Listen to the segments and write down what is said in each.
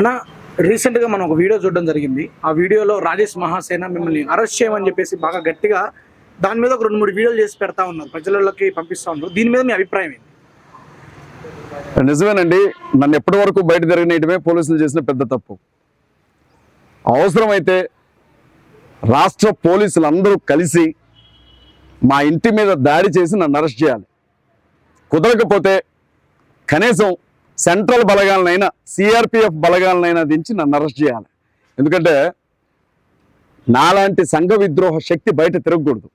అన్న రీసెంట్గా మనం ఒక వీడియో చూడడం జరిగింది. ఆ వీడియోలో రాజేష్ మహాసేన మిమ్మల్ని అరెస్ట్ చేయమని చెప్పేసి బాగా గట్టిగా దాని మీద ఒక రెండు మూడు వీడియోలు చేసి పెడతా ఉన్నారు. ప్రజలలోకి పంపిస్తా ఉన్నారు. దీని మీద మీ అభిప్రాయం ఏంటి? నిజమేనండి. నన్ను ఎప్పటి వరకు బయట తిరగనేయటమే పోలీసులు చేసిన పెద్ద తప్పు. అవసరమైతే రాష్ట్ర పోలీసులు అందరూ కలిసి మా ఇంటి మీద దాడి చేసి నన్ను అరెస్ట్ చేయాలి. కుదరకపోతే కనీసం సెంట్రల్ బలగాలనైనా సిఆర్పిఎఫ్ బలగాలనైనా దించి నన్ను అరెస్ట్ చేయాలి. ఎందుకంటే నాలాంటి సంఘ విద్రోహ శక్తి బయట తిరగకూడదు.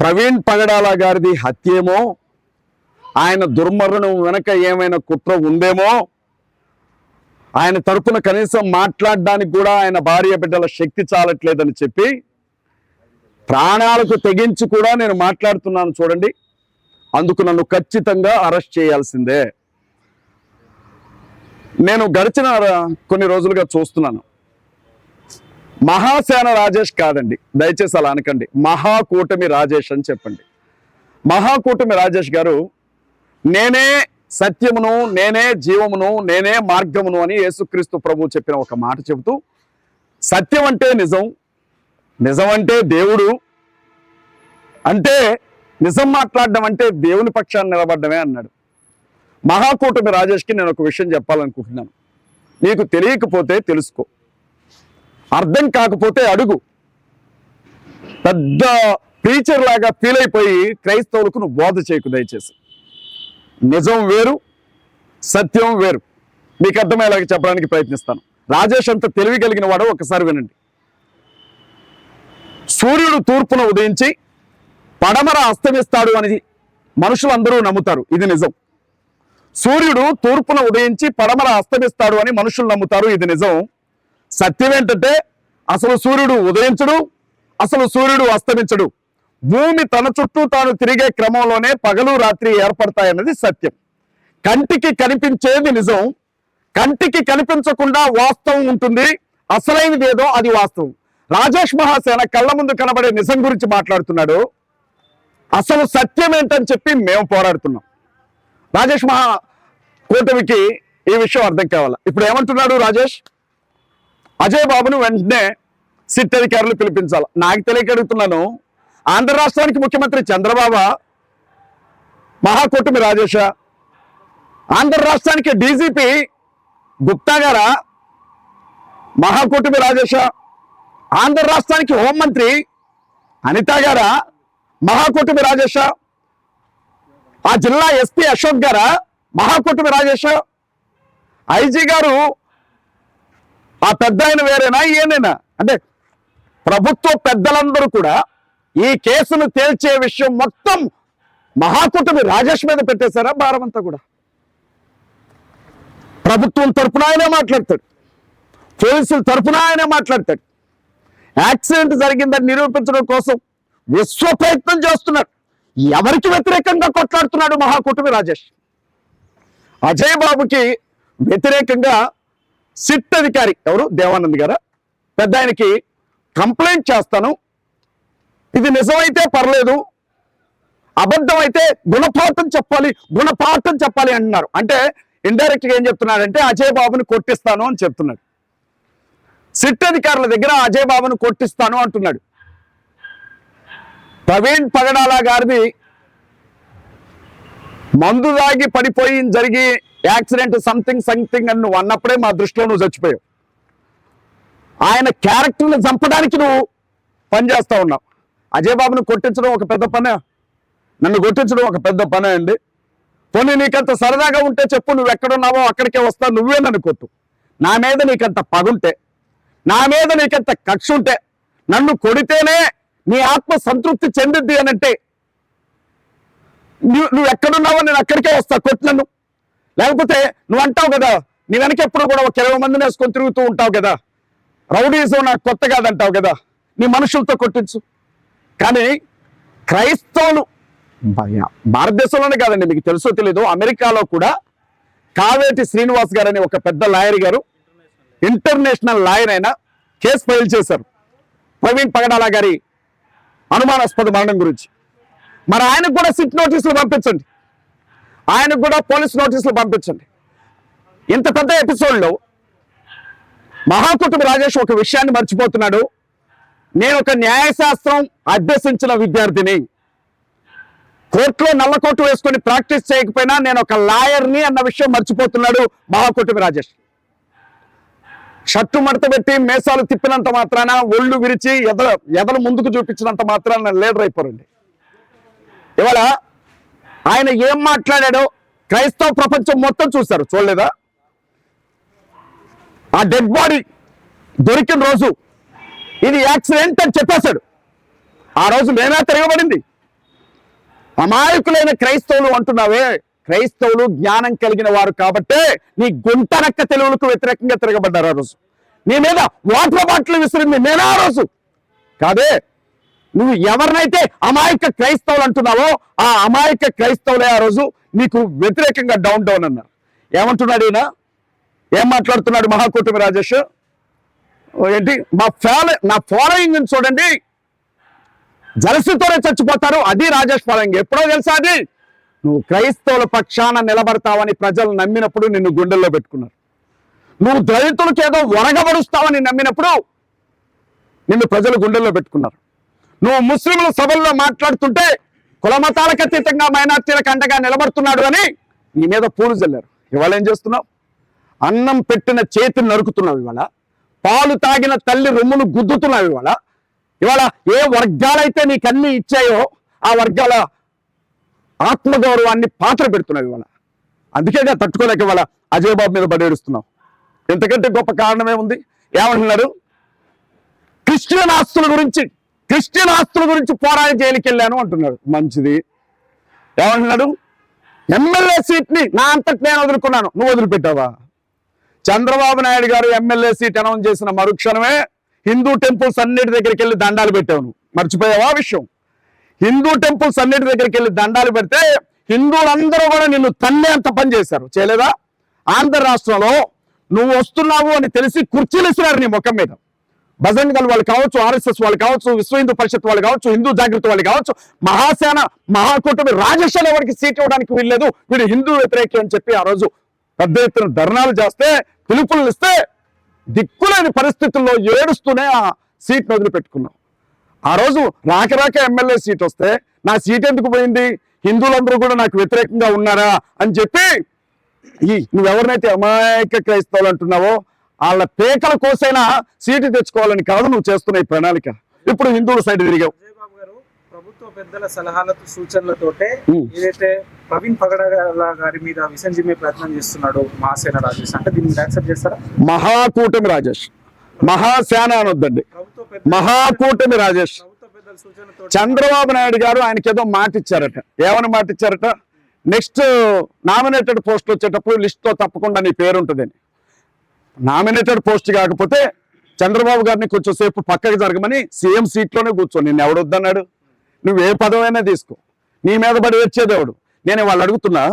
ప్రవీణ్ పగడాల గారిది హత్యేమో ఆయన దుర్మరణం వెనక ఏమైనా కుట్ర ఉందేమో ఆయన తరపున కనీసం మాట్లాడడానికి కూడా ఆయన భార్య బిడ్డల శక్తి చాలట్లేదని చెప్పి ప్రాణాలకు తెగించి కూడా నేను మాట్లాడుతున్నాను చూడండి. అందుకు నన్ను ఖచ్చితంగా అరెస్ట్ చేయాల్సిందే. నేను గడిచిన కొన్ని రోజులుగా చూస్తున్నాను. మహాసేన రాజేష్ కాదండి. దయచేసి అలా అనకండి. మహాకూటమి రాజేష్ అని చెప్పండి. మహాకూటమి రాజేష్ గారు నేనే సత్యమును నేనే జీవమును నేనే మార్గమును అని యేసుక్రీస్తు ప్రభు చెప్పిన ఒక మాట చెబుతూ సత్యం అంటే నిజం నిజం అంటే దేవుడు అంటే నిజం మాట్లాడడం అంటే దేవుని పక్షాన్ని నిలబడమే అన్నాడు. మహాకూటమి రాజేష్కి నేను ఒక విషయం చెప్పాలనుకుంటున్నాను. నీకు తెలియకపోతే తెలుసుకో. అర్థం కాకపోతే అడుగు. పెద్ద టీచర్ లాగా ఫీల్ అయిపోయి క్రైస్తవులకు నువ్వు బోధ చేయకు దయచేసి. నిజం వేరు సత్యం వేరు. మీకు అర్థమయ్యేలాగా చెప్పడానికి ప్రయత్నిస్తాను. రాజేష్ అంత తెలివి కలిగిన వాడు ఒకసారి వినండి. సూర్యుడు తూర్పున ఉదయించి పడమర అస్తమిస్తాడు అని మనుషులందరూ నమ్ముతారు. ఇది నిజం. సూర్యుడు తూర్పున ఉదయించి పడమర అస్తమిస్తాడు అని మనుషులు నమ్ముతారు. ఇది నిజం. సత్యం ఏంటంటే అసలు సూర్యుడు ఉదయించడు అసలు సూర్యుడు అస్తమించడు. భూమి తన చుట్టూ తాను తిరిగే క్రమంలోనే పగలు రాత్రి ఏర్పడతాయన్నది సత్యం. కంటికి కనిపించేది నిజం. కంటికి కనిపించకుండా వాస్తవం ఉంటుంది. అసలైనది ఏదో అది వాస్తవం. రాజేష్ మహాసేన కళ్ళ ముందు కనబడే నిజం గురించి మాట్లాడుతున్నాడు. అసలు సత్యం ఏంటని చెప్పి మేము పోరాడుతున్నాం. రాజేష్ మహా కూటమికి ఈ విషయం అర్థం కావాలి. ఇప్పుడు ఏమంటున్నాడు రాజేష్? అజయ్ బాబును వెంటనే సిట్ అధికారులు పిలిపించాలి. నాకు తెలియక అడుగుతున్నాను. ఆంధ్ర రాష్ట్రానికి ముఖ్యమంత్రి చంద్రబాబు మహాకూటమి రాజేష. ఆంధ్ర రాష్ట్రానికి డీజీపీ గుప్తా గారా? మహాకూటమి రాజేష. ఆంధ్ర రాష్ట్రానికి హోంమంత్రి అనిత గారా? మహాకూటమి రాజేష. ఆ జిల్లా ఎస్పీ అశోక్ గారా? మహాకూటమి రాజేష? ఐజీ గారు ఆ పెద్ద ఆయన వేరేనా? ఈయనేనా అంటే ప్రభుత్వ పెద్దలందరూ కూడా ఈ కేసును తేల్చే విషయం మొత్తం మహాకూటమి రాజేష్ మీద పెట్టేశారా? భారమంతా కూడా? ప్రభుత్వం తరపున ఆయనే మాట్లాడతాడు. పోలీసుల తరపున ఆయనే మాట్లాడతాడు. యాక్సిడెంట్ జరిగిందని నిరూపించడం కోసం విశ్వ ప్రయత్నం చేస్తున్నాడు ఎవరికి వ్యతిరేకంగా కొట్లాడుతున్నాడు మహాకూటమి రాజేష్? అజయ్ బాబుకి వ్యతిరేకంగా సిట్ అధికారి ఎవరు? దేవానంద్ గారు? పెద్ద ఆయనకి కంప్లైంట్ చేస్తాను. ఇది నిజమైతే పర్లేదు. అబద్ధం అయితే గుణపాఠం చెప్పాలి గుణపాఠం చెప్పాలి అంటున్నారు. అంటే ఇండైరెక్ట్గా ఏం చెప్తున్నాడంటే అజయ్ బాబుని కొట్టిస్తాను అని చెప్తున్నాడు. సిట్ అధికారుల దగ్గర అజయ్ బాబును కొట్టిస్తాను అంటున్నాడు. ప్రవీణ్ పగడాల గారిది మందు దాగి పడిపోయి జరిగి యాక్సిడెంట్ సంథింగ్ సంథింగ్ అని నువ్వు అన్నప్పుడే మా దృష్టిలో నువ్వు చచ్చిపోయావు. ఆయన క్యారెక్టర్ని చంపడానికి నువ్వు పనిచేస్తూ ఉన్నావు. అజయ్ బాబును కొట్టించడం ఒక పెద్ద పనే. నన్ను కొట్టించడం ఒక పెద్ద పనే అండి. పోనీ నీకంత సరదాగా ఉంటే చెప్పు నువ్వు ఎక్కడున్నావో అక్కడికే వస్తా నువ్వే నన్ను కొట్టు. నా మీద నీకంత పగుంటే నా మీద నీకంత కక్ష ఉంటే నన్ను కొడితేనే నీ ఆత్మ సంతృప్తి చెందిద్ది అని అంటే నువ్వు నువ్వు ఎక్కడున్నావో నేను అక్కడికే వస్తా కొట్లను లేకపోతే నువ్వు అంటావు కదా నీ వెనకెప్పుడు కూడా ఒక ఇరవై మందిని వేసుకొని తిరుగుతూ ఉంటావు కదా. రౌడీజం నాకు కొత్త కాదంటావు కదా నీ మనుషులతో కొట్టించు. కానీ క్రైస్తవులు భయ- భారతదేశంలోనే కాదండి మీకు తెలుసో తెలీదు అమెరికాలో కూడా కావేటి శ్రీనివాస్ గారు అనే ఒక పెద్ద లాయర్ గారు ఇంటర్నేషనల్ లాయర్ అయిన కేసు ఫైల్ చేశారు. ప్రవీణ్ పగడాల గారి అనుమానాస్పద మరణం గురించి. మరి ఆయనకు కూడా సిట్ నోటీసులు పంపించండి. ఆయనకు కూడా పోలీస్ నోటీసులు పంపించండి. ఇంత పెద్ద ఎపిసోడ్లో మహాకుటుంబ రాజేష్ ఒక విషయాన్ని మర్చిపోతున్నాడు. నేను ఒక న్యాయశాస్త్రం అభ్యసించిన విద్యార్థిని. కోర్టులో నల్ల కోటు వేసుకొని ప్రాక్టీస్ చేయకపోయినా నేను ఒక లాయర్ని అన్న విషయం మర్చిపోతున్నాడు మహాకుటుంబ రాజేష్. షర్టు మడత పెట్టి మేసాలు తిప్పినంత మాత్రాన ఒళ్ళు విరిచి ఎదల ఎదలు ముందుకు చూపించినంత మాత్రాన లీడర్ అయిపోరండి. ఇవాళ ఆయన ఏం మాట్లాడాడో క్రైస్తవ ప్రపంచం మొత్తం చూశారు చూడలేదా? ఆ డెడ్ బాడీ దొరికిన రోజు ఇది యాక్సిడెంట్ అని చెప్పేశాడు. ఆ రోజు మేమే తిరగబడింది. అమాయకులైన క్రైస్తవులు అంటున్నావే క్రైస్తవులు జ్ఞానం కలిగిన వారు కాబట్టే నీ గుంటనక్క తెలుగులకు వ్యతిరేకంగా తిరగబడ్డారు ఆ రోజు. నీ మీద వాటర్ బాటిల్ విసిరింది నేనే ఆ రోజు. కాదే నువ్వు ఎవరినైతే అమాయక క్రైస్తవులు అంటున్నావో ఆ అమాయక క్రైస్తవులే ఆ రోజు నీకు వ్యతిరేకంగా డౌన్ డౌన్ అన్నారు. ఏమంటున్నాడు ఈయన? ఏం మాట్లాడుతున్నాడు మహాకూటమి రాజేష్? ఏంటి? మా ఫాలో నా ఫాలోయింగ్ చూడండి. జలసితోనే చచ్చిపోతారు. అది రాజేష్ ఫాలోయింగ్. ఎప్పుడో తెలుసా అది? నువ్వు క్రైస్తవుల పక్షాన నిలబడతావని ప్రజలు నమ్మినప్పుడు నిన్ను గుండెల్లో పెట్టుకున్నారు. నువ్వు దళితులకు ఏదో వరగబడుస్తావని నమ్మినప్పుడు నిన్ను ప్రజలు గుండెల్లో పెట్టుకున్నారు. నువ్వు ముస్లింల సభల్లో మాట్లాడుతుంటే కులమతాలకు అతీతంగా మైనార్టీలకు అండగా నిలబడుతున్నాడు అని నీ మీద పూలు చల్లారు ఇవాళ ఏం చేస్తున్నావు? అన్నం పెట్టిన చేతిని నరుకుతున్నావు ఇవాళ. పాలు తాగిన తల్లి రొమ్మును గుద్దుతున్నావు ఇవాళ. ఇవాళ ఏ వర్గాలైతే నీకు అన్ని ఇచ్చాయో ఆ వర్గాల ఆత్మగౌరవాన్ని పాత్ర పెడుతున్నావు ఇవాళ. అందుకేగా తట్టుకోలేక ఇవాళ అజయ్ బాబు మీద బడేడుస్తున్నావు ఎంతకంటే గొప్ప కారణమే ఉంది ఏమంటున్నారు? క్రిస్టియన్ ఆస్తుల గురించి క్రిస్టియన్ ఆస్తుల గురించి పోరాడి జైలుకి వెళ్ళాను అంటున్నాడు మంచిది. ఏమంటున్నాడు ఎమ్మెల్యే సీట్ని నా అంతటి నేను వదులుకున్నాను. నువ్వు వదిలిపెట్టావా? చంద్రబాబు నాయుడు గారు ఎమ్మెల్యే సీట్ అనౌన్స్ చేసిన మరుక్షణమే హిందూ టెంపుల్స్ అన్నిటి దగ్గరికి వెళ్ళి దండాలు పెట్టావు నువ్వు. మర్చిపోయావా విషయం? హిందూ టెంపుల్స్ అన్నిటి దగ్గరికి వెళ్ళి దండాలు పెడితే హిందువులందరూ కూడా నిన్ను తన్నే అంత పని చేశారు. చేయలేదా? ఆంధ్ర రాష్ట్రంలో నువ్వు వస్తున్నావు అని తెలిసి కుర్చీలు ఇస్తున్నారు నీ ముఖం మీద. భజన్ గల్ వాళ్ళు కావచ్చు ఆర్ఎస్ఎస్ వాళ్ళు కావచ్చు విశ్వ హిందూ పరిషత్ వాళ్ళు కావచ్చు హిందూ జాగృతి వాళ్ళు కావచ్చు మహాసేన మహాకూటమి రాజశాల ఎవరికి సీట్ ఇవ్వడానికి వీల్లేదు. వీడు హిందూ వ్యతిరేకి అని చెప్పి ఆ రోజు పెద్ద ఎత్తున ధర్నాలు చేస్తే పిలుపులు ఇస్తే దిక్కులేని పరిస్థితుల్లో ఏడుస్తూనే ఆ సీట్ను వదిలిపెట్టుకున్నాం. ఆ రోజు రాక రాక ఎమ్మెల్యే సీట్ వస్తే నా సీట్ ఎందుకు పోయింది? హిందువులందరూ కూడా నాకు వ్యతిరేకంగా ఉన్నారా? అని చెప్పి ఈ నువ్వెవరినైతే అమాయక క్రైస్తవులు అంటున్నావో వాళ్ళ పేకల కోసైనా సీటు తెచ్చుకోవాలని కాదు నువ్వు చేస్తున్న ఈ ప్రణాళిక. ఇప్పుడు హిందువుల సైడ్ తిరిగావు. ప్రభుత్వ పెద్దల సలహాలతో సూచనలతోటే ఉమ్. ఏదైతే ప్రవీణ్ పగడాల గారి మీద విషం జిమ్మే ప్రయత్నం చేస్తున్నాడు మహాసేన రాజేష్ అంటే దీన్ని యాక్సెప్ట్ చేస్తారా? మహాకూటమి రాజేష్. మహాసేన అనొద్దండి. మహాకూటమి రాజేష్. చంద్రబాబు నాయుడు గారు ఆయనకి ఏదో మాట ఇచ్చారట ఏమని మాట ఇచ్చారట నెక్స్ట్ నామినేటెడ్ పోస్ట్ వచ్చేటప్పుడు లిస్ట్లో తప్పకుండా నీ పేరు ఉంటుందని నామినేటెడ్ పోస్ట్ కాకపోతే చంద్రబాబు గారిని కొంచెం సేపు పక్కకి జరగమని సీఎం సీట్లోనే కూర్చో. నిన్ను ఎవడొద్దన్నాడు నువ్వు ఏ పదవైనా తీసుకో. నీ మీద పడి వచ్చేదేవుడు నేను వాళ్ళు అడుగుతున్నా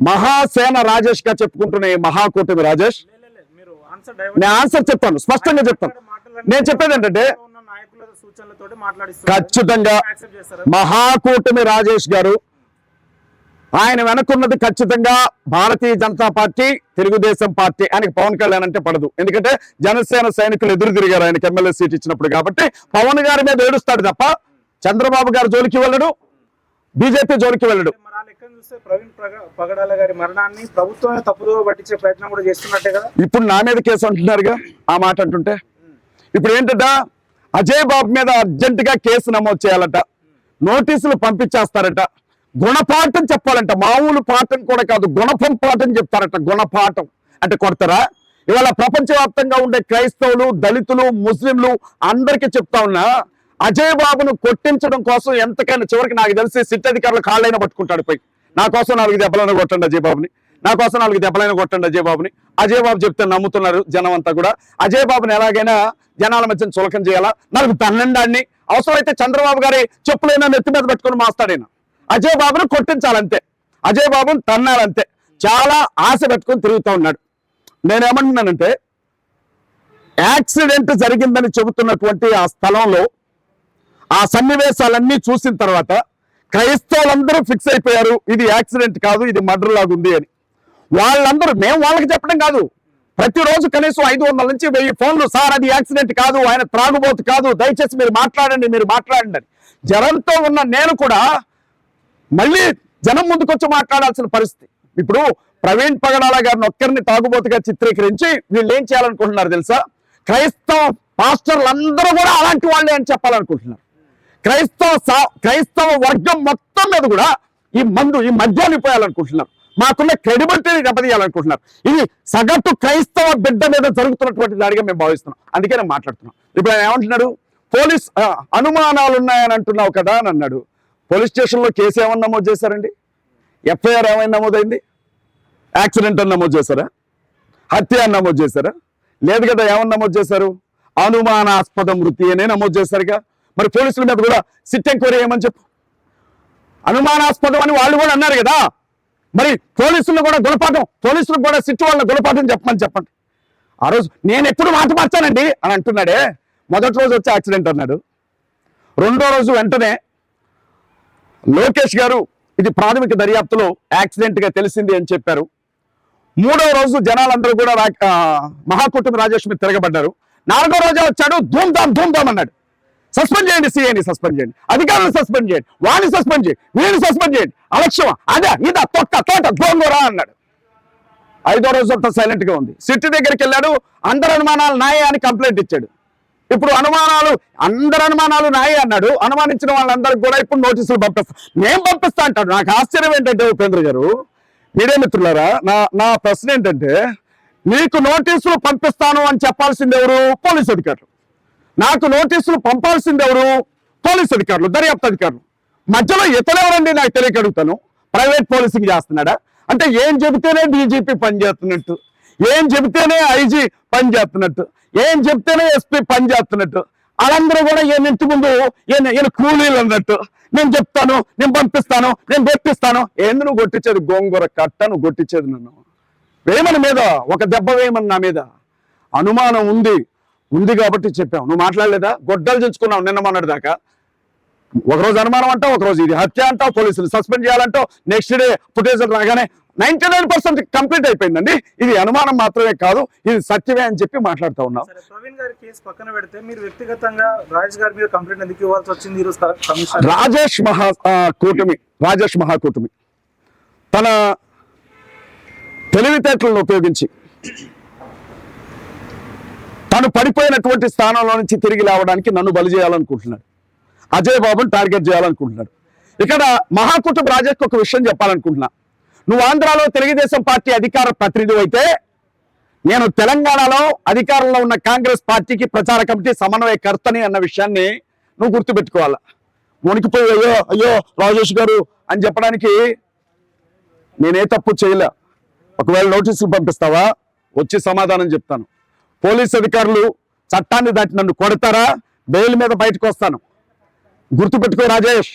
మహాసేన రాజేష్గా చెప్పుకుంటున్న ఈ మహాకూటమి రాజేష్ లే, లే, లే, మీరు ఆన్సర్ నేను ఆన్సర్ చెప్తాను స్పష్టంగా చెప్తాను. నేను చెప్పేది ఏంటంటే ఖచ్చితంగా మహాకూటమి రాజేష్ గారు ఆయన వెనకున్నది ఖచ్చితంగా భారతీయ జనతా పార్టీ తెలుగుదేశం పార్టీ ఆయనకి పవన్ కళ్యాణ్ అంటే పడదు. ఎందుకంటే జనసేన సైనికులు ఎదురు తిరిగారు ఆయనకి ఎమ్మెల్యే సీట్ ఇచ్చినప్పుడు కాబట్టి పవన్ గారి మీద ఏడుస్తాడు తప్ప చంద్రబాబు గారు జోలికి వెళ్ళడు బీజేపీ జోలికి వెళ్ళడు. చూస్తే ప్రవీణ్ పగడాల గారి మరణాన్ని ప్రభుత్వమే తప్పుదో పట్టించే ప్రయత్నం కూడా చేస్తున్నట్టే కదా? ఇప్పుడు నా మీద కేసు అంటున్నారుగా ఆ మాట అంటుంటే? ఇప్పుడు ఏంటట అజయ్ బాబు మీద అర్జెంట్గా కేసు నమోదు చేయాలట. నోటీసులు పంపించేస్తారట. గుణపాఠం చెప్పాలంట. మామూలు పాఠం కూడా కాదు గుణపం పాఠం చెప్తారట. గుణపాఠం. అంటే కొడతారా? ఇవాళ ప్రపంచవ్యాప్తంగా ఉండే క్రైస్తవులు దళితులు ముస్లింలు అందరికీ చెప్తా ఉన్నా అజయ్ బాబును కొట్టించడం కోసం ఎంతకైనా చివరికి నాకు తెలిసి సిట్ అధికారులు కాళ్ళైనా పట్టుకుంటాడు పోయి. నా కోసం నాలుగు దెబ్బలైనా కొట్టండి అజయబాబుని నా కోసం నాలుగు దెబ్బలైనా కొట్టండి అజయబాబుని అజయబాబు అజయ్ బాబు చెప్తే నమ్ముతున్నారు జనం అంతా కూడా. అజయ్ బాబుని ఎలాగైనా జనాల మధ్య చులకం చేయాలా? నాకు తన్నండాన్ని అవసరమైతే చంద్రబాబు గారి చెప్పులైనా నెత్తి మీద పెట్టుకుని మాస్తాడైనా అజయ్ బాబును కొట్టించాలంతే. అజయ్ బాబును తన్నాలంతే. చాలా ఆశ పెట్టుకొని తిరుగుతూ ఉన్నాడు. నేనేమంటున్నానంటే యాక్సిడెంట్ జరిగిందని చెబుతున్నటువంటి ఆ స్థలంలో ఆ సన్నివేశాలన్నీ చూసిన తర్వాత క్రైస్తవులందరూ ఫిక్స్ అయిపోయారు. ఇది యాక్సిడెంట్ కాదు ఇది మర్డర్ లాగా అని. వాళ్ళందరూ మేము వాళ్ళకి చెప్పడం కాదు. ప్రతిరోజు కనీసం ఐదు వందల నుంచి వెయ్యి ఫోన్లు సార్ అది యాక్సిడెంట్ కాదు ఆయన త్రాగుబోతు కాదు దయచేసి మీరు మాట్లాడండి మీరు మాట్లాడండి అని. జనంతో ఉన్న నేను కూడా మళ్ళీ జనం ముందుకొచ్చి మాట్లాడాల్సిన పరిస్థితి. ఇప్పుడు ప్రవీణ్ పగడాల గారిని ఒక్కరిని తాగుబోతుగా చిత్రీకరించి వీళ్ళు ఏం చేయాలనుకుంటున్నారు తెలుసా? క్రైస్తవ పాస్టర్లు అందరూ కూడా అలాంటి వాళ్ళే అని చెప్పాలనుకుంటున్నారు. క్రైస్తవ క్రైస్తవ వర్గం మొత్తం మీద కూడా ఈ మందు ఈ మద్యాన్ని పోయాలనుకుంటున్నారు. మాకున్న క్రెడిబిలిటీని దెబ్బతీయాలనుకుంటున్నారు. ఇది సగటు క్రైస్తవ బిడ్డ మీద జరుగుతున్నటువంటి దాడిగా మేము భావిస్తున్నాం. అందుకే నేను మాట్లాడుతున్నాం ఇప్పుడు ఆయన ఏమంటున్నాడు? పోలీస్ అనుమానాలు ఉన్నాయని అంటున్నావు కదా అని అన్నాడు. పోలీస్ స్టేషన్లో కేసు ఏమన్నా నమోదు చేశారండి? ఎఫ్ఐఆర్ ఏమైనా నమోదైంది? యాక్సిడెంట్ అని నమోదు చేశారా? హత్య అని నమోదు చేశారా? లేదు కదా ఏమన్నా నమోదు చేశారు? అనుమానాస్పద మృతి అనే నమోదు చేశారుగా. మరి పోలీసుల మీద కూడా సిట్ ఎంక్వైరీ చేయమని చెప్పు. అనుమానాస్పదం అని వాళ్ళు కూడా అన్నారు కదా. మరి పోలీసులు కూడా గుణపాఠం పోలీసులకు కూడా సిట్ వాళ్ళ గుణపాఠం చెప్పమని చెప్పండి. ఆ రోజు నేను ఎప్పుడు మాట మార్చానండి? అని అంటున్నాడే. మొదటి రోజు వచ్చి యాక్సిడెంట్ అన్నాడు. రెండో రోజు వెంటనే లోకేష్ గారు ఇది ప్రాథమిక దర్యాప్తులో యాక్సిడెంట్గా తెలిసింది అని చెప్పారు. మూడో రోజు జనాలందరూ కూడా రా- మహాకూటమి రాజేష్ మీద తిరగబడ్డారు. నాలుగో రోజే వచ్చాడు ధూమ్ధాం ధామ్ అన్నాడు. సస్పెండ్ చేయండి సీఏని సస్పెండ్ చేయండి. అధికారులను సస్పెండ్ చేయండి. వాడిని సస్పెండ్ చేయండి. వీడిని సస్పెండ్ చేయండి. అలక్ష్యం అదే ఇదా తొక్క తోట గోంగూర అన్నాడు. ఐదో రోజు అంతా సైలెంట్గా ఉంది. సిట్టి దగ్గరికి వెళ్ళాడు. అందరు అనుమానాలు నాయే అని కంప్లైంట్ ఇచ్చాడు. ఇప్పుడు అనుమానాలు అందరు అనుమానాలు నాయే అన్నాడు. అనుమానించిన వాళ్ళందరికి కూడా ఇప్పుడు నోటీసులు పంపిస్తా నేను పంపిస్తా అంటాడు. నాకు ఆశ్చర్యం ఏంటంటే ఉపేంద్ర గారు మీడియా మిత్రులారా నా నా ప్రశ్న ఏంటంటే నీకు నోటీసులు పంపిస్తాను అని చెప్పాల్సింది ఎవరు? పోలీస్ అధికారులు. నాకు నోటీసులు పంపాల్సింది ఎవరు? పోలీస్ అధికారులు దర్యాప్తు అధికారులు. మధ్యలో ఇతరెవరండి నాకు తెలియకడుగుతాను. ప్రైవేట్ పోలీసింగ్ చేస్తున్నాడా? అంటే ఏం చెబితేనే డీజీపీ పనిచేస్తున్నట్టు ఏం చెబితేనే ఐజీ పనిచేస్తున్నట్టు ఏం చెప్తేనే ఎస్పీ పనిచేస్తున్నట్టు వాళ్ళందరూ కూడా ఈయన ఇంటి ముందు ఈయన ఈయన కూలీలు అన్నట్టు. నేను చెప్తాను నేను పంపిస్తాను నేను కొట్టిస్తాను ఏంది నువ్వు కొట్టించేది? గోంగూర కట్ట నువ్వు కొట్టించేది నన్ను. వేయమని మీద ఒక దెబ్బ వేయమని నా మీద. అనుమానం ఉంది. ఉంది కాబట్టి చెప్పావు నువ్వు మాట్లాడలేదా? గొడ్డలు చించుకున్నావు నిన్న మొన్నటి దాకా. ఒకరోజు అనుమానం అంటావు ఒకరోజు ఇది. హత్య అంటావు పోలీసులు సస్పెండ్ చేయాలంటావు. నెక్స్ట్ డే ఫుటేజ్ రాగానే నైన్టీ నైన్ పర్సెంట్ కంప్లీట్ అయిపోయిందండి. ఇది అనుమానం మాత్రమే కాదు ఇది సత్యమే అని చెప్పి మాట్లాడుతూ ప్రవీణ్ గారి కేసు పక్కన పెడితే మీరు వ్యక్తిగతంగా రాజేష్ గారి మీద కంప్లైంట్ ఎందుకు ఇవ్వాల్సి వచ్చింది రాజేష్ మహా కూటమి రాజేష్ మహాకూటమి తన తెలివితేటలను ఉపయోగించి తను పడిపోయినటువంటి స్థానంలో నుంచి తిరిగి లేవడానికి నన్ను బలి చేయాలనుకుంటున్నాడు. అజయ్ బాబుని టార్గెట్ చేయాలనుకుంటున్నాడు. ఇక్కడ మహాకుటుంబ రాజేష్కి ఒక విషయం చెప్పాలనుకుంటున్నా. నువ్వు ఆంధ్రాలో తెలుగుదేశం పార్టీ అధికార ప్రతినిధి అయితే నేను తెలంగాణలో అధికారంలో ఉన్న కాంగ్రెస్ పార్టీకి ప్రచార కమిటీ సమన్వయకర్తని అన్న విషయాన్ని నువ్వు గుర్తుపెట్టుకోవాలా? వణికిపోయి అయ్యో అయ్యో రాజేష్ గారు అని చెప్పడానికి నేనే తప్పు చేయలే. ఒకవేళ నోటీసులు పంపిస్తావా? వచ్చి సమాధానం చెప్తాను. పోలీస్ అధికారులు చట్టాన్ని దాటి నన్ను కొడతారా? బెయిల్ మీద బయటకు వస్తాను. గుర్తుపెట్టుకో రాజేష్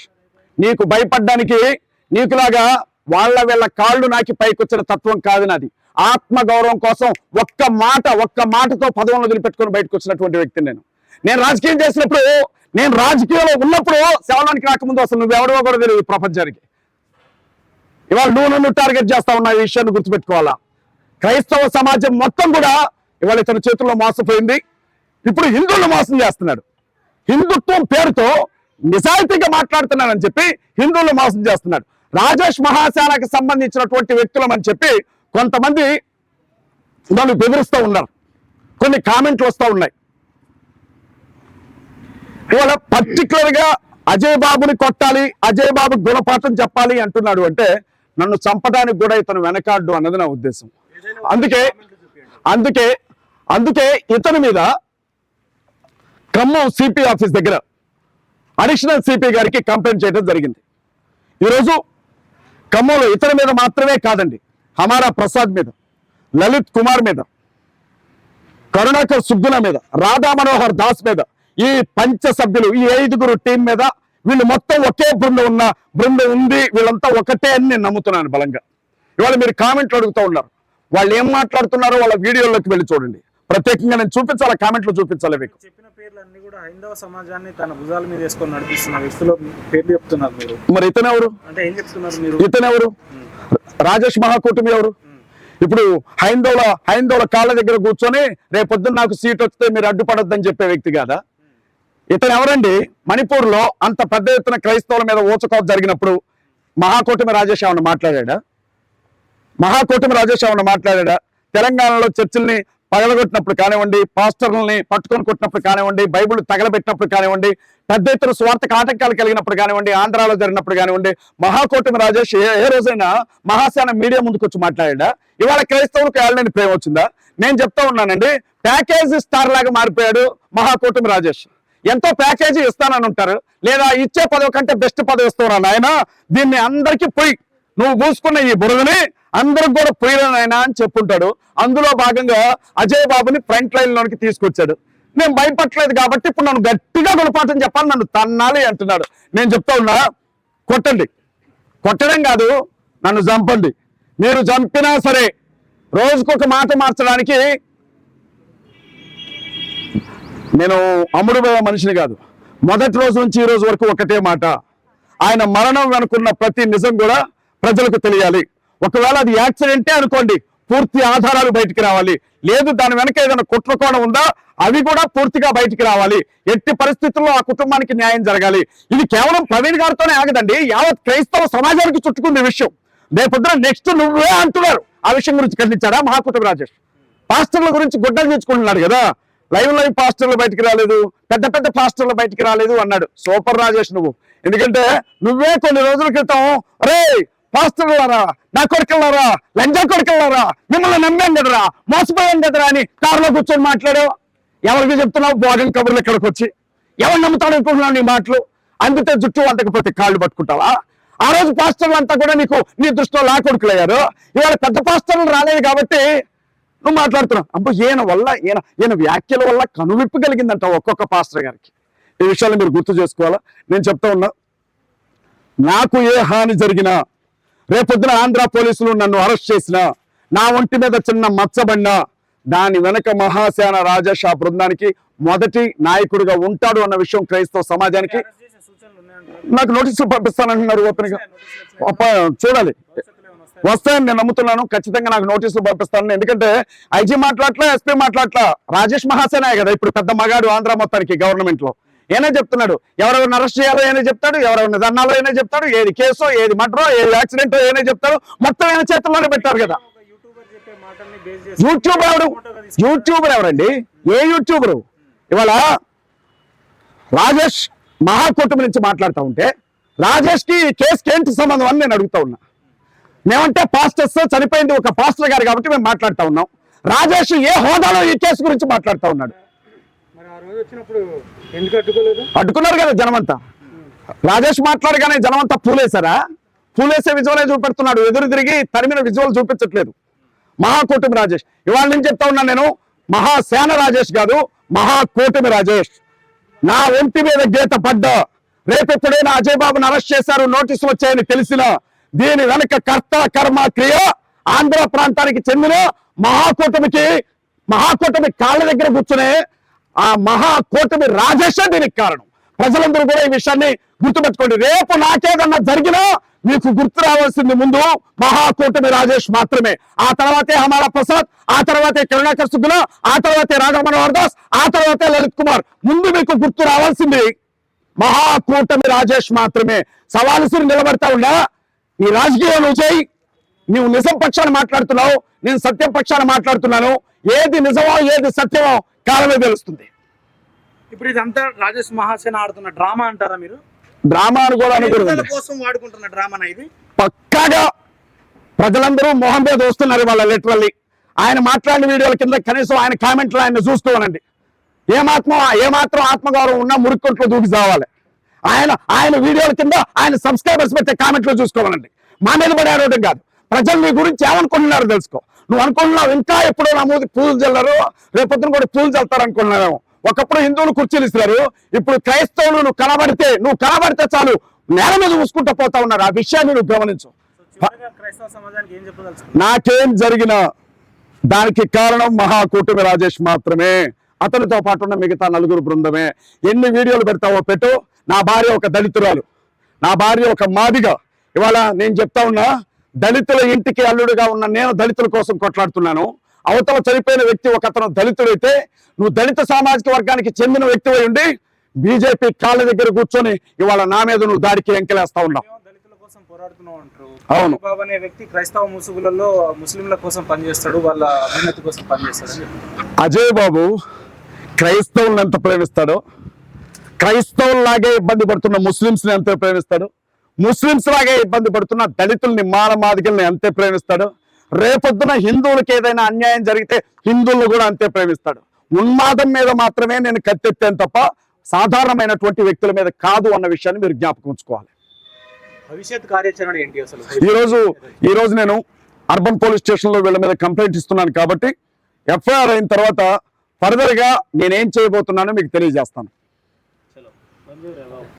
నీకు భయపడ్డానికి నీకులాగా వాళ్ళ వీళ్ళ కాళ్ళు నాకి పైకొచ్చిన తత్వం కాదు నాది. ఆత్మ గౌరవం కోసం ఒక్క మాట ఒక్క మాటతో పదవులను వదిలిపెట్టుకుని బయటకు వచ్చినటువంటి వ్యక్తిని నేను. నేను రాజకీయం చేసినప్పుడు నేను రాజకీయంలో ఉన్నప్పుడు సేవలోనికి రాకముందు అసలు నువ్వెవడో కూడా తెలియదు ప్రపంచానికి. ఇవాళ నువ్వు నువ్వు టార్గెట్ చేస్తా ఉన్న ఈ విషయాన్ని గుర్తుపెట్టుకోవాలా? క్రైస్తవ సమాజం మొత్తం కూడా ఇవాళ ఇతని చేతుల్లో మోసపోయింది. ఇప్పుడు హిందువులు మోసం చేస్తున్నాడు. హిందుత్వం పేరుతో నిజాయితీగా మాట్లాడుతున్నానని చెప్పి హిందువులు మోసం చేస్తున్నాడు. రాజేష్ మహాశాలకు సంబంధించినటువంటి వ్యక్తులమని చెప్పి కొంతమంది నన్ను బెదిరిస్తూ ఉన్నారు. కొన్ని కామెంట్లు వస్తూ ఉన్నాయి. ఇవాళ పర్టికులర్గా అజయ్ బాబుని కొట్టాలి అజయ్ బాబు గుణపాఠం చెప్పాలి అంటున్నాడు అంటే నన్ను చంపడానికి కూడా ఇతను వెనకాడ్డు అన్నది నా ఉద్దేశం. అందుకే అందుకే అందుకే ఇతని మీద ఖమ్మం సిపి ఆఫీస్ దగ్గర అడిషనల్ సిపి గారికి కంప్లైంట్ చేయడం జరిగింది. ఈరోజు ఖమ్మంలో ఇతని మీద మాత్రమే కాదండి హమారా ప్రసాద్ మీద లలిత్ కుమార్ మీద కరుణాకర్ సుగ్గుల మీద రాధా మనోహర్ దాస్ మీద ఈ పంచ సభ్యులు ఈ ఐదుగురు టీం మీద వీళ్ళు మొత్తం ఒకే బృందం ఉన్న బృందం ఉంది వీళ్ళంతా ఒకటే అని నేను నమ్ముతున్నాను బలంగా. ఇవాళ మీరు కామెంట్లు అడుగుతూ ఉన్నారు. వాళ్ళు ఏం మాట్లాడుతున్నారో వాళ్ళ వీడియోలోకి వెళ్ళి చూడండి. ప్రత్యేకంగా నేను చూపించాలి? కామెంట్లు చూపించాలి మీకు? చెప్పిన పేర్లు అన్ని కూడా హైందవ సమాజాన్ని తన భుజాల మీద వేసుకొని నడిపిస్తున్న వ్యక్తులు పేర్లు చెప్తున్నారు మీరు. మరి ఇతనెవరు అంటే ఏం చెప్తున్నారు మీరు? ఇతనెవరు రాజేష్ మహాకూటమి ఎవరు? ఇప్పుడు హైందవుల హైందవుల కాళ్ళ దగ్గర కూర్చొని రేపొద్దున నాకు సీట్ వస్తే మీరు అడ్డుపడొద్దని చెప్పే వ్యక్తి కాదా? ఇతను ఎవరండి? మణిపూర్లో అంత పెద్ద ఎత్తున క్రైస్తవుల మీద ఊచకోత జరిగినప్పుడు మహాకూటమి రాజేష్ ఏమన్నా మాట్లాడా మహాకూటమి రాజేష్ ఏమన్నా మాట్లాడా తెలంగాణలో చర్చిల్ని పగలగొట్టినప్పుడు కానివ్వండి పాస్టర్లని పట్టుకొని కొట్టినప్పుడు కానివ్వండి బైబిల్ తగలబెట్టినప్పుడు కానివ్వండి పెద్ద ఎత్తున స్వార్థక ఆటంకాలు కలిగినప్పుడు కానివ్వండి ఆంధ్రాలో జరిగినప్పుడు కానివ్వండి మహాకూటమి రాజేష్ ఏ ఏ రోజైనా మహాశాన మీడియా ముందుకు వచ్చి మాట్లాడా? ఇవాళ క్రైస్తవులకు ఏళ్ళని ప్రేమ వచ్చిందా? నేను చెప్తా ఉన్నానండి ప్యాకేజ్ స్టార్ లాగా మారిపోయాడు మహాకూటమి రాజేష్. ఎంతో ప్యాకేజీ ఇస్తానని ఉంటారు లేదా ఇచ్చే పదవి కంటే బెస్ట్ పదవి ఇస్తున్నారు ఆయన దీన్ని అందరికీ పోయి నువ్వు పూసుకున్న ఈ బురదని అందరికి కూడా పోయినాయన అని చెప్పుంటాడు. అందులో భాగంగా అజయ్ బాబుని ఫ్రంట్ లైన్ లోనికి తీసుకొచ్చాడు. నేను భయపడలేదు కాబట్టి ఇప్పుడు నన్ను గట్టిగా గుణపాఠం చెప్పాలి నన్ను తన్నాలి అంటున్నాడు. నేను చెప్తా ఉన్నా కొట్టండి. కొట్టడం కాదు నన్ను చంపండి. మీరు చంపినా సరే రోజుకొక మాట మార్చడానికి నేను అమ్ముడు మనిషిని కాదు. మొదటి రోజు నుంచి ఈ రోజు వరకు ఒకటే మాట. ఆయన మరణం వెనుకున్న ప్రతి నిజం కూడా ప్రజలకు తెలియాలి. ఒకవేళ అది యాక్సిడెంటే అనుకోండి పూర్తి ఆధారాలు బయటికి రావాలి. లేదు దాని వెనక ఏదైనా కుట్రకోణం ఉందా అవి కూడా పూర్తిగా బయటికి రావాలి. ఎట్టి పరిస్థితుల్లో ఆ కుటుంబానికి న్యాయం జరగాలి. ఇది కేవలం ప్రవీణ్ గారితోనే ఆగదండి యావత్ క్రైస్తవ సమాజానికి చుట్టుకుంది విషయం. రేపొద్దున నెక్స్ట్ నువ్వే అంటున్నారు. ఆ విషయం గురించి ఖండించారా? మహాకుటుంబ రాజేష్. పాస్టర్ల గురించి గుడ్డలు తెచ్చుకుంటున్నాడు కదా. లైవ్ లైవ్ పాస్టర్లు బయటికి రాలేదు పెద్ద పెద్ద పాస్టర్లు బయటికి రాలేదు అన్నాడు. సూపర్ రాజేష్ నువ్వు. ఎందుకంటే నువ్వే కొన్ని రోజుల క్రితం రే పాస్టర్లారా నా కొడుకులారా లంజా కొడుకులారా మిమ్మల్ని నమ్మాం కదరా మోసపోయాం కదరా అని కారులో కూర్చొని మాట్లాడావు ఎవరికి చెప్తున్నావు? భోగం కబుర్లు ఇక్కడికి వచ్చి. ఎవరు నమ్ముతాడు అనుకుంటున్నావు నీ మాటలు? అందుతే జుట్టు వంటకపోతే కాళ్ళు పట్టుకుంటావా? ఆ రోజు పాస్టర్లు అంతా కూడా నీకు నీ దృష్టిలో లా కొడుకులయ్యారు ఇవాళ పెద్ద పాస్టర్లు రాలేదు కాబట్టి నువ్వు మాట్లాడుతున్నావు. అబ్బో ఈయన వల్ల ఈయన ఈయన వ్యాఖ్యల వల్ల కనువిప్పు కలిగిందంట ఒక్కొక్క పాస్టర్ గారికి. ఈ విషయాలు మీరు గుర్తు చేసుకోవాలా? నేను చెప్తా ఉన్నా నాకు ఏ హాని జరిగినా రేపొద్దున ఆంధ్ర పోలీసులు నన్ను అరెస్ట్ చేసిన నా ఒంటి మీద చిన్న మచ్చబడినా దాని వెనక మహాసేన రాజేష్ ఆ బృందానికి మొదటి నాయకుడిగా ఉంటాడు అన్న విషయం క్రైస్తవ సమాజానికి నాకు నోటీసులు పంపిస్తానంటున్నారు ఓపెన్ చూడాలి. వస్తాయని నేను నమ్ముతున్నాను. ఖచ్చితంగా నాకు నోటీసులు పంపిస్తాను ఎందుకంటే ఐజీ మాట్లాడట్లా ఎస్పీ మాట్లాడట్లా. రాజేష్ మహాసేనాయ్ కదా ఇప్పుడు పెద్ద మగాడు ఆంధ్ర మొత్తానికి గవర్నమెంట్ లో చెప్తున్నాడు? ఎవరెవరిని అరెస్ట్ చేయాలో ఏనే చెప్తాడు? ఎవరెవరిని దన్నాలో ఏనే చెప్తాడు? ఏది కేసో ఏది మటరో ఏది యాక్సిడెంట్ ఏనే చెప్తాడు? మొత్తం ఏమైనా చేతుల్లోనే పెట్టారు కదా. యూట్యూబర్ యూట్యూబర్ ఎవరు యూట్యూబర్ ఎవరండి? ఏ యూట్యూబరు? ఇవాళ రాజేష్ మహాకూటమి నుంచి మాట్లాడుతూ ఉంటే రాజేష్కి ఈ కేసుకి ఏంటి సంబంధం అని నేను అడుగుతా ఉన్నా. మేమంటే పాస్టర్స్ చనిపోయింది ఒక పాస్టర్ గారు కాబట్టి మేము మాట్లాడుతూ ఉన్నాం. రాజేష్ ఏ హోదాలో ఈ కేసు గురించి మాట్లాడుతూ ఉన్నాడు మరి ఆ రోజు వచ్చినప్పుడు ఎందుకు అడ్డుకోలేదు అడ్డుకున్నారు కదా జనమంతా. రాజేష్ మాట్లాడగానే జనమంతా పూలేశారా? పూలేసే విజువలే చూపెడుతున్నాడు. ఎదురు తిరిగి తరిమిన విజువల్ చూపించట్లేదు. మహాకూటమి రాజేష్. ఇవాళ నుంచి చెప్తా ఉన్నా నేను మహాసేన రాజేష్ కాదు మహాకూటమి రాజేష్. నా ఒంటి మీద గీత పడ్డ రేపు ఎప్పుడైనా అజయ్ బాబుని అరెస్ట్ చేశారు నోటీసులు వచ్చాయని తెలిసిన దీని వెనక కర్త కర్మ క్రియ ఆంధ్ర ప్రాంతానికి చెందిన మహాకూటమికి మహాకూటమి కాళ్ళ దగ్గర కూర్చునే ఆ మహాకూటమి రాజేష్ దీనికి కారణం. ప్రజలందరూ కూడా ఈ విషయాన్ని గుర్తుపెట్టుకోండి. రేపు నాకేదన్నా జరిగినా మీకు గుర్తు రావాల్సింది ముందు మహాకూటమి రాజేష్ మాత్రమే. ఆ తర్వాతే హమారా ప్రసాద్ ఆ తర్వాతే కరుణాకర్ సుగ్గుల ఆ తర్వాతే రాఘమనోహర్ దాస్ ఆ తర్వాతే లలిత్ కుమార్. ముందు మీకు గుర్తు రావాల్సింది మహాకూటమి రాజేష్ మాత్రమే. సవాలుసిరి నిలబడతా ఉండా? ఈ రాజకీయం నువ్వు చేయి. నువ్వు నిజం పక్షాన్ని మాట్లాడుతున్నావు. నేను సత్యం పక్షాన్ని మాట్లాడుతున్నాను. ఏది నిజమో ఏది సత్యమో కాలమే తెలుస్తుంది ఇప్పుడు ఇదంతా రాజేష్ మహాసేన ఆడుతున్న డ్రామా అంటారా మీరు? డ్రామా అని కూడా అనుకోండి కోసం వాడుకుంటున్న డ్రామానా ఇది? పక్కాగా ప్రజలందరూ మొహం మీద వస్తున్నారు వాళ్ళ లిటరల్లీ ఆయన మాట్లాడిన వీడియోల కింద కనీసం ఆయన కామెంట్లు ఆయన చూస్తూ ఉనండి ఏమాత్మ ఏమాత్రం ఆత్మగౌరవం ఉన్నా మురికొంట్లో దూకి చావాలి. ఆయన ఆయన వీడియోల కింద ఆయన సబ్స్క్రైబర్స్ పెట్టే కామెంట్లు చూసుకోవాలండి మా మీద పడి ఆడవడం కాదు. ప్రజలు నీ గురించి ఏమనుకుంటున్నారో తెలుసుకో. నువ్వు అనుకుంటున్నావు ఇంకా ఎప్పుడో నా మూది పూలు చల్లరు రేపొద్దున కూడా పూలు చల్లుతారు అనుకున్నావేమో ఒకప్పుడు హిందువులు కుర్చీలు ఇస్తారు ఇప్పుడు క్రైస్తవులు నువ్వు కనబడితే నువ్వు కనబడితే చాలు నేల మీద చూసుకుంటూ పోతా ఉన్నారు. ఆ విషయాన్ని నువ్వు గమనించు. నాకేం జరిగినా దానికి కారణం మహాకూటమి రాజేష్ మాత్రమే. అతనితో పాటు ఉన్న మిగతా నలుగురు బృందమే. ఎన్ని వీడియోలు పెడతావో పెట్టు. నా భార్య ఒక దళితురాలు. నా భార్య ఒక మాదిగ. ఇవాళ నేను చెప్తా ఉన్నా దళితుల ఇంటికి అల్లుడుగా ఉన్న నేను దళితుల కోసం కొట్లాడుతున్నాను అవతల చనిపోయిన వ్యక్తి ఒక అతను దళితుడైతే నువ్వు దళిత సామాజిక వర్గానికి చెందిన వ్యక్తి ఉండి బీజేపీ కాళ్ళ దగ్గర కూర్చొని ఇవాళ నా మీద నువ్వు దాడికి ఎంకలేస్తా ఉన్నావు అవును. బాబు అనే వ్యక్తి క్రైస్తవ ముసుగులలో ముస్లింల కోసం పనిచేస్తాడు వాళ్ళ అభ్యున్నతి కోసం పనిచేస్తాడు. అజయ్ బాబు క్రైస్తవులను ఎంత ప్రేమిస్తాడో క్రైస్తవుల్లాగే ఇబ్బంది పడుతున్న ముస్లింస్ని ఎంత ప్రేమిస్తాడు ముస్లింస్ లాగే ఇబ్బంది పడుతున్న దళితుల్ని మానమాదికల్ని అంతే ప్రేమిస్తాడు. రేపొద్దున హిందువులకి ఏదైనా అన్యాయం జరిగితే హిందువులను కూడా అంతే ప్రేమిస్తాడు. ఉన్మాదం మీద మాత్రమే నేను కత్తెత్తాను తప్ప సాధారణమైనటువంటి వ్యక్తుల మీద కాదు అన్న విషయాన్ని మీరు జ్ఞాపకం ఉంచుకోవాలి. భవిష్యత్ కార్యాచరణ ఏంటి అసలు? ఈ రోజు ఈ రోజు నేను అర్బన్ పోలీస్ స్టేషన్లో వీళ్ళ మీద కంప్లైంట్ ఇస్తున్నాను కాబట్టి ఎఫ్ఐఆర్ అయిన తర్వాత ఫర్దర్గా నేనేం చేయబోతున్నానో మీకు తెలియజేస్తాను.